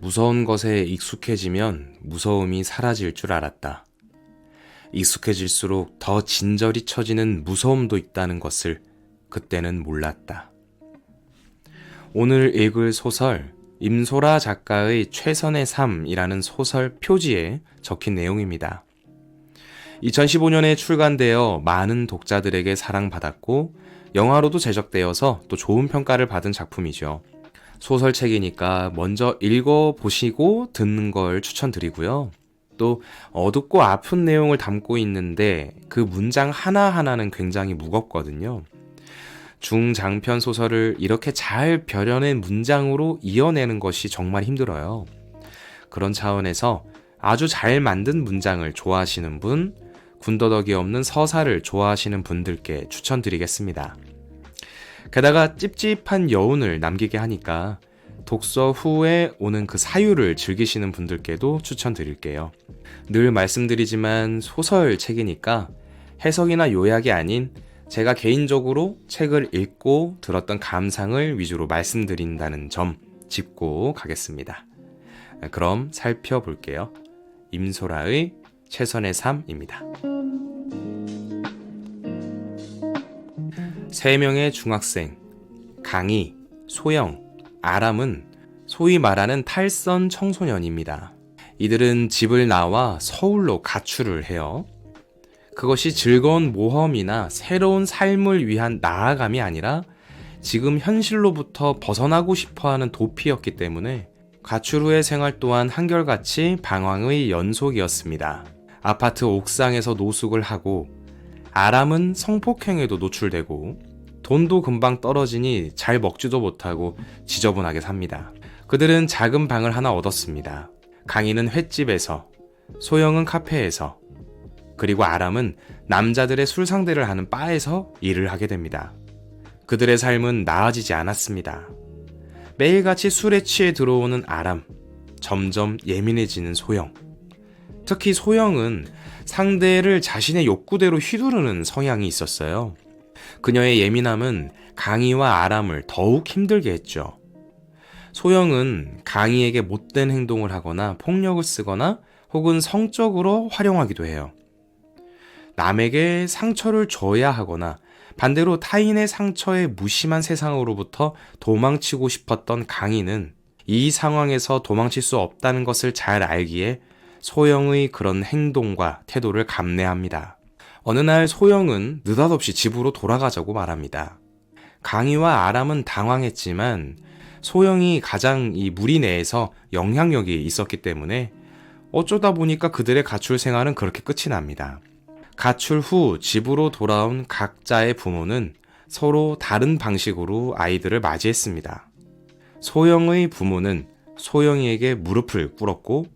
무서운 것에 익숙해지면 무서움이 사라질 줄 알았다. 익숙해질수록 더 진절이 처지는 무서움도 있다는 것을 그때는 몰랐다. 오늘 읽을 소설 임소라 작가의 최선의 삶이라는 소설 표지에 적힌 내용입니다. 2015년에 출간되어 많은 독자들에게 사랑받았고 영화로도 제작되어서 또 좋은 평가를 받은 작품이죠. 소설책이니까 먼저 읽어보시고 듣는 걸 추천드리고요. 또 어둡고 아픈 내용을 담고 있는데 그 문장 하나하나는 굉장히 무겁거든요. 중장편 소설을 이렇게 잘 벼려낸 문장으로 이어내는 것이 정말 힘들어요. 그런 차원에서 아주 잘 만든 문장을 좋아하시는 분, 군더더기 없는 서사를 좋아하시는 분들께 추천드리겠습니다. 게다가 찝찝한 여운을 남기게 하니까 독서 후에 오는 그 사유를 즐기시는 분들께도 추천드릴게요. 늘 말씀드리지만 소설 책이니까 해석이나 요약이 아닌 제가 개인적으로 책을 읽고 들었던 감상을 위주로 말씀드린다는 점 짚고 가겠습니다. 그럼 살펴볼게요. 임소라의 최선의 삶입니다. 세 명의 중학생, 강희, 소영, 아람은 소위 말하는 탈선 청소년입니다. 이들은 집을 나와 서울로 가출을 해요. 그것이 즐거운 모험이나 새로운 삶을 위한 나아감이 아니라 지금 현실로부터 벗어나고 싶어 하는 도피였기 때문에 가출 후의 생활 또한 한결같이 방황의 연속이었습니다. 아파트 옥상에서 노숙을 하고 아람은 성폭행에도 노출되고 돈도 금방 떨어지니 잘 먹지도 못하고 지저분하게 삽니다. 그들은 작은 방을 하나 얻었습니다. 강희는 횟집에서, 소영은 카페에서, 그리고 아람은 남자들의 술 상대를 하는 바에서 일을 하게 됩니다. 그들의 삶은 나아지지 않았습니다. 매일같이 술에 취해 들어오는 아람, 점점 예민해지는 소영. 특히 소영은 상대를 자신의 욕구대로 휘두르는 성향이 있었어요. 그녀의 예민함은 강희와 아람을 더욱 힘들게 했죠. 소영은 강희에게 못된 행동을 하거나 폭력을 쓰거나 혹은 성적으로 활용하기도 해요. 남에게 상처를 줘야 하거나 반대로 타인의 상처에 무심한 세상으로부터 도망치고 싶었던 강희는 이 상황에서 도망칠 수 없다는 것을 잘 알기에 소영의 그런 행동과 태도를 감내합니다. 어느 날 소영은 느닷없이 집으로 돌아가자고 말합니다. 강희와 아람은 당황했지만 소영이 가장 이 무리 내에서 영향력이 있었기 때문에 어쩌다 보니까 그들의 가출 생활은 그렇게 끝이 납니다. 가출 후 집으로 돌아온 각자의 부모는 서로 다른 방식으로 아이들을 맞이했습니다. 소영의 부모는 소영이에게 무릎을 꿇었고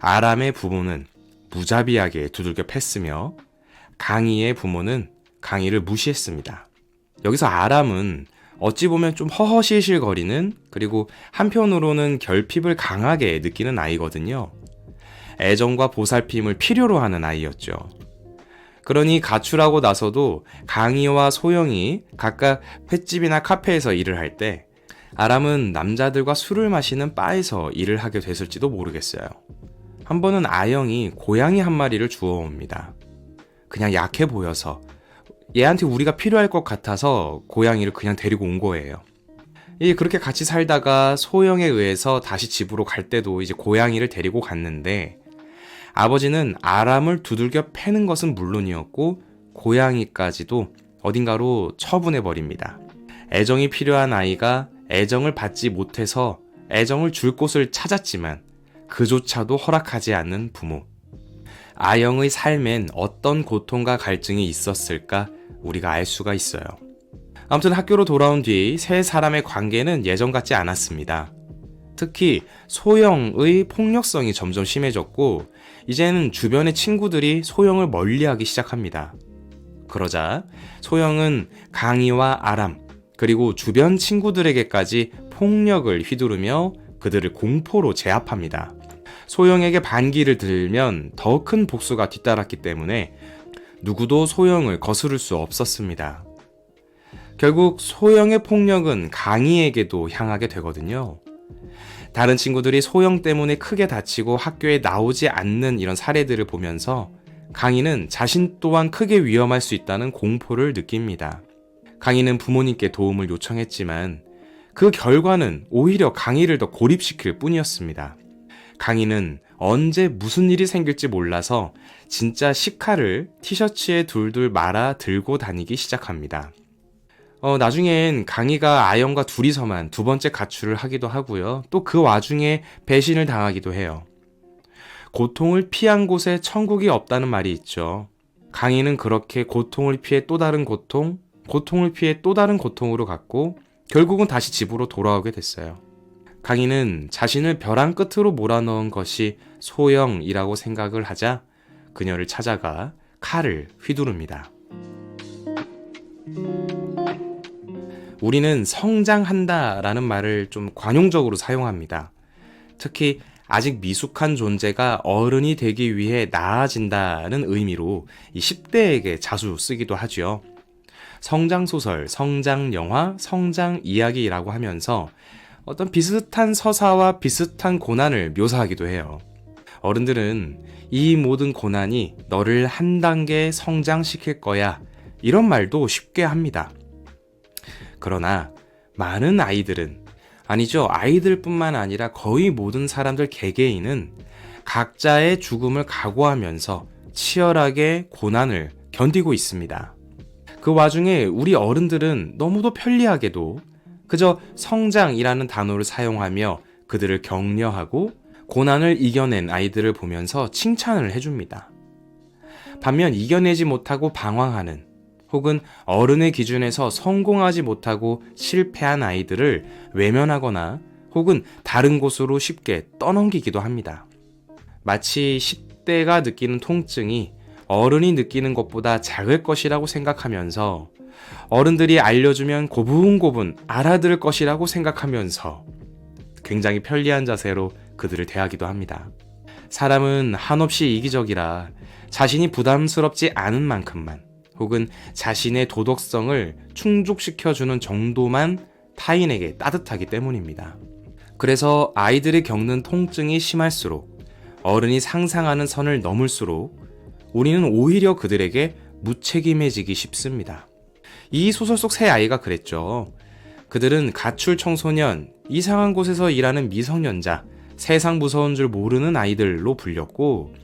아람의 부모는 무자비하게 두들겨 팼으며 강희의 부모는 강희를 무시했습니다. 여기서 아람은 어찌 보면 좀 허허실실거리는 그리고 한편으로는 결핍을 강하게 느끼는 아이거든요. 애정과 보살핌을 필요로 하는 아이였죠. 그러니 가출하고 나서도 강희와 소영이 각각 횟집이나 카페에서 일을 할 때 아람은 남자들과 술을 마시는 바에서 일을 하게 됐을지도 모르겠어요. 한 번은 아영이 고양이 한 마리를 주워옵니다. 그냥 약해 보여서 얘한테 우리가 필요할 것 같아서 고양이를 그냥 데리고 온 거예요. 이 그렇게 같이 살다가 소영에 의해서 다시 집으로 갈 때도 이제 고양이를 데리고 갔는데 아버지는 아람을 두들겨 패는 것은 물론이었고 고양이까지도 어딘가로 처분해 버립니다. 애정이 필요한 아이가 애정을 받지 못해서 애정을 줄 곳을 찾았지만 그조차도 허락하지 않는 부모. 아영의 삶엔 어떤 고통과 갈증이 있었을까 우리가 알 수가 있어요. 아무튼 학교로 돌아온 뒤 세 사람의 관계는 예전 같지 않았습니다. 특히 소영의 폭력성이 점점 심해졌고 이제는 주변의 친구들이 소영을 멀리하기 시작합니다. 그러자 소영은 강희와 아람 그리고 주변 친구들에게까지 폭력을 휘두르며 그들을 공포로 제압합니다. 소영에게 반기를 들면 더 큰 복수가 뒤따랐기 때문에 누구도 소영을 거스를 수 없었습니다. 결국 소영의 폭력은 강희에게도 향하게 되거든요. 다른 친구들이 소형 때문에 크게 다치고 학교에 나오지 않는 이런 사례들을 보면서 강희는 자신 또한 크게 위험할 수 있다는 공포를 느낍니다. 강희는 부모님께 도움을 요청했지만 그 결과는 오히려 강희를 더 고립시킬 뿐이었습니다. 강희는 언제 무슨 일이 생길지 몰라서 진짜 시카를 티셔츠에 둘둘 말아 들고 다니기 시작합니다. 어, 나중엔 강희가 아영과 둘이서만 두 번째 가출을 하기도 하고요. 또 그 와중에 배신을 당하기도 해요. 고통을 피한 곳에 천국이 없다는 말이 있죠. 강희는 그렇게 고통을 피해 또 다른 고통, 고통을 피해 또 다른 고통으로 갔고 결국은 다시 집으로 돌아오게 됐어요. 강희는 자신을 벼랑 끝으로 몰아넣은 것이 소영이라고 생각을 하자 그녀를 찾아가 칼을 휘두릅니다. 우리는 성장한다 라는 말을 좀 관용적으로 사용합니다. 특히 아직 미숙한 존재가 어른이 되기 위해 나아진다는 의미로 이 10대에게 자주 쓰기도 하죠. 성장소설, 성장영화, 성장이야기라고 하면서 어떤 비슷한 서사와 비슷한 고난을 묘사하기도 해요. 어른들은 이 모든 고난이 너를 한 단계 성장시킬 거야. 이런 말도 쉽게 합니다. 그러나 많은 아이들은 아니죠. 아이들뿐만 아니라 거의 모든 사람들 개개인은 각자의 죽음을 각오하면서 치열하게 고난을 견디고 있습니다. 그 와중에 우리 어른들은 너무도 편리하게도 그저 성장이라는 단어를 사용하며 그들을 격려하고 고난을 이겨낸 아이들을 보면서 칭찬을 해줍니다. 반면 이겨내지 못하고 방황하는 혹은 어른의 기준에서 성공하지 못하고 실패한 아이들을 외면하거나 혹은 다른 곳으로 쉽게 떠넘기기도 합니다. 마치 10대가 느끼는 통증이 어른이 느끼는 것보다 작을 것이라고 생각하면서 어른들이 알려주면 고분고분 알아들을 것이라고 생각하면서 굉장히 편리한 자세로 그들을 대하기도 합니다. 사람은 한없이 이기적이라 자신이 부담스럽지 않은 만큼만 혹은 자신의 도덕성을 충족시켜주는 정도만 타인에게 따뜻하기 때문입니다. 그래서 아이들이 겪는 통증이 심할수록 어른이 상상하는 선을 넘을수록 우리는 오히려 그들에게 무책임해지기 쉽습니다. 이 소설 속 세 아이가 그랬죠. 그들은 가출 청소년, 이상한 곳에서 일하는 미성년자, 세상 무서운 줄 모르는 아이들로 불렸고,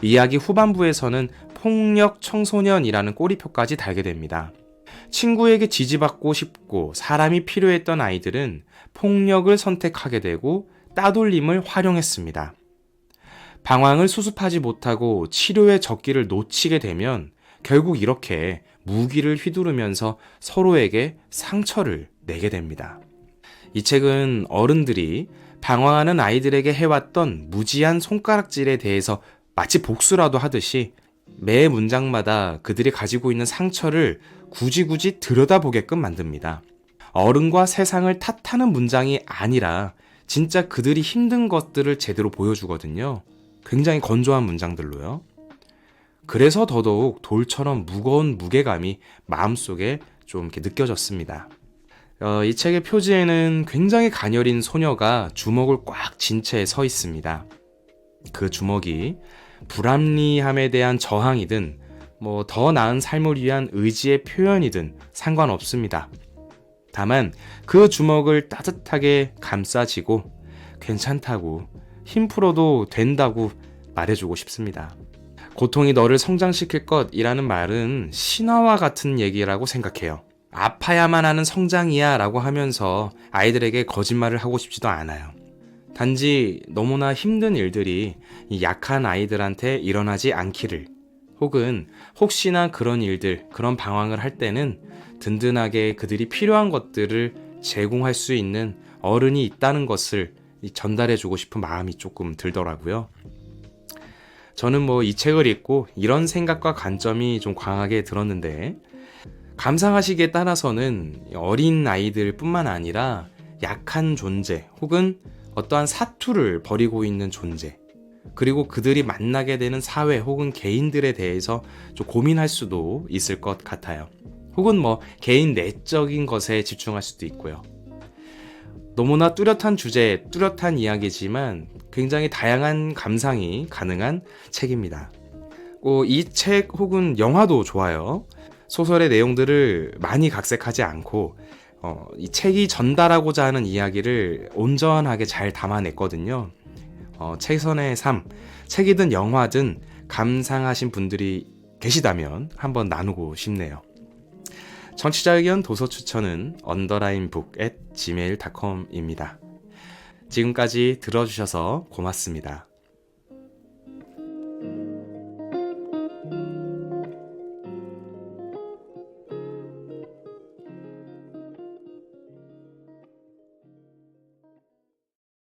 이야기 후반부에서는 폭력 청소년이라는 꼬리표까지 달게 됩니다. 친구에게 지지받고 싶고 사람이 필요했던 아이들은 폭력을 선택하게 되고 따돌림을 활용했습니다. 방황을 수습하지 못하고 치료의 적기를 놓치게 되면 결국 이렇게 무기를 휘두르면서 서로에게 상처를 내게 됩니다. 이 책은 어른들이 방황하는 아이들에게 해왔던 무지한 손가락질에 대해서 마치 복수라도 하듯이 매 문장마다 그들이 가지고 있는 상처를 굳이 굳이 들여다보게끔 만듭니다. 어른과 세상을 탓하는 문장이 아니라 진짜 그들이 힘든 것들을 제대로 보여주거든요. 굉장히 건조한 문장들로요. 그래서 더더욱 돌처럼 무거운 무게감이 마음속에 좀 이렇게 느껴졌습니다. 어, 이 책의 표지에는 굉장히 가녀린 소녀가 주먹을 꽉 쥔 채 서 있습니다. 그 주먹이 불합리함에 대한 저항이든 뭐 더 나은 삶을 위한 의지의 표현이든 상관없습니다. 다만 그 주먹을 따뜻하게 감싸지고 괜찮다고 힘 풀어도 된다고 말해주고 싶습니다. 고통이 너를 성장시킬 것이라는 말은 신화와 같은 얘기라고 생각해요. 아파야만 하는 성장이야 라고 하면서 아이들에게 거짓말을 하고 싶지도 않아요. 단지 너무나 힘든 일들이 약한 아이들한테 일어나지 않기를 혹은 혹시나 그런 일들, 그런 방황을 할 때는 든든하게 그들이 필요한 것들을 제공할 수 있는 어른이 있다는 것을 전달해 주고 싶은 마음이 조금 들더라고요. 저는 뭐 이 책을 읽고 이런 생각과 관점이 좀 강하게 들었는데 감상하시기에 따라서는 어린 아이들 뿐만 아니라 약한 존재 혹은 어떠한 사투를 벌이고 있는 존재 그리고 그들이 만나게 되는 사회 혹은 개인들에 대해서 좀 고민할 수도 있을 것 같아요. 혹은 뭐 개인 내적인 것에 집중할 수도 있고요. 너무나 뚜렷한 주제, 뚜렷한 이야기지만 굉장히 다양한 감상이 가능한 책입니다. 어, 이책 혹은 영화도 좋아요. 소설의 내용들을 많이 각색하지 않고 어, 이 책이 전달하고자 하는 이야기를 온전하게 잘 담아냈거든요. 어, 최선의 삶, 책이든 영화든 감상하신 분들이 계시다면 한번 나누고 싶네요. 청취자 의견 도서 추천은 언더라인 북 at gmail.com입니다. 지금까지 들어주셔서 고맙습니다.